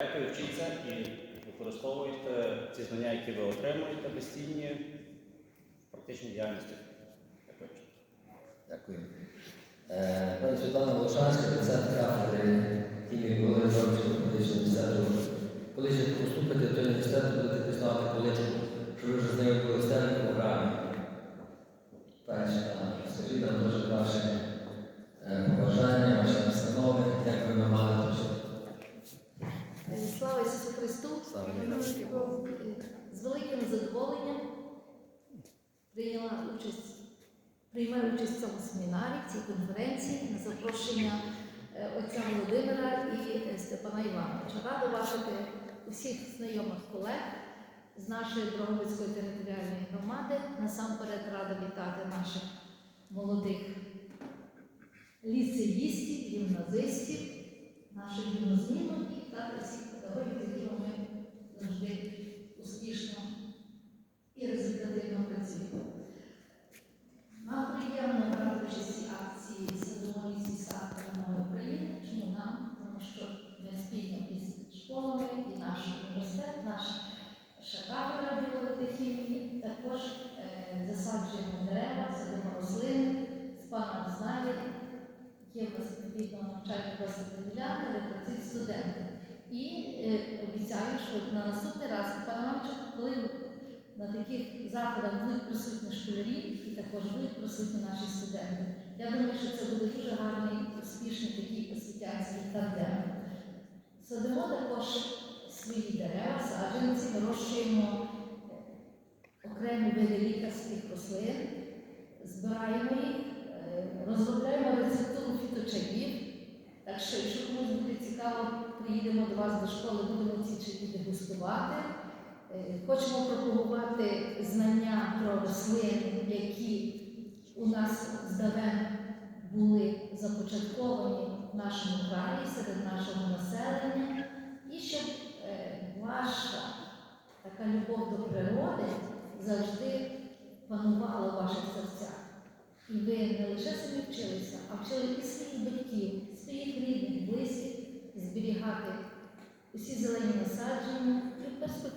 Дякую, вчіться і використовуйте ці знання, які ви отримуєте безцінні в практичній діяльності. Дякую. Е, Пані Світлана Волошанська, доцент кафедри хімії Володимира Жовчого університету. Коли ще поступите до університету, будете пізнавати колечку, що ви вже з нею були в програмі. Перша, скажіть нам дуже ваше Слава З великим задоволенням прийняла участь, приймаю участь в цьому семінарі, в цій конференції на запрошення е, отця Володимира і е, Степана Івановича. Рада бачити усіх знайомих колег з нашої Дрогобицької територіальної громади. Насамперед рада вітати наших молодих ліцеїстів, гімназистів, наших гімназмінок і та всіх педагогів, шакавера біології, також е, засаджуємо дерева, садимо рослини, з паном знає, є відповідно навчальна досвідна ділянка, де працюють студенти. І е, обіцяю, що на наступний раз, пане коли на таких заходах будуть присутні школярі і також будуть присутні наші студенти. Я думаю, що це буде дуже гарний, успішний такий освітянський тандем. Садимо також свої дерева, саджанці, вирощуємо е, окремі види лікарських рослин, збираємо їх, е, розробляємо рецептуру фіточаїв. Так що, якщо комусь буде цікаво, приїдемо до вас до школи, будемо ці чаї дегустувати. Е, Хочемо пропагувати знання про рослини, які у нас здавен були започатковані в нашому краї, серед нашого населення, любов до природи завжди панувала в ваших серцях. І ви не лише собі вчилися, а вчили і своїх батьків, своїх рідних, близьких зберігати усі зелені насадження і в перспективі.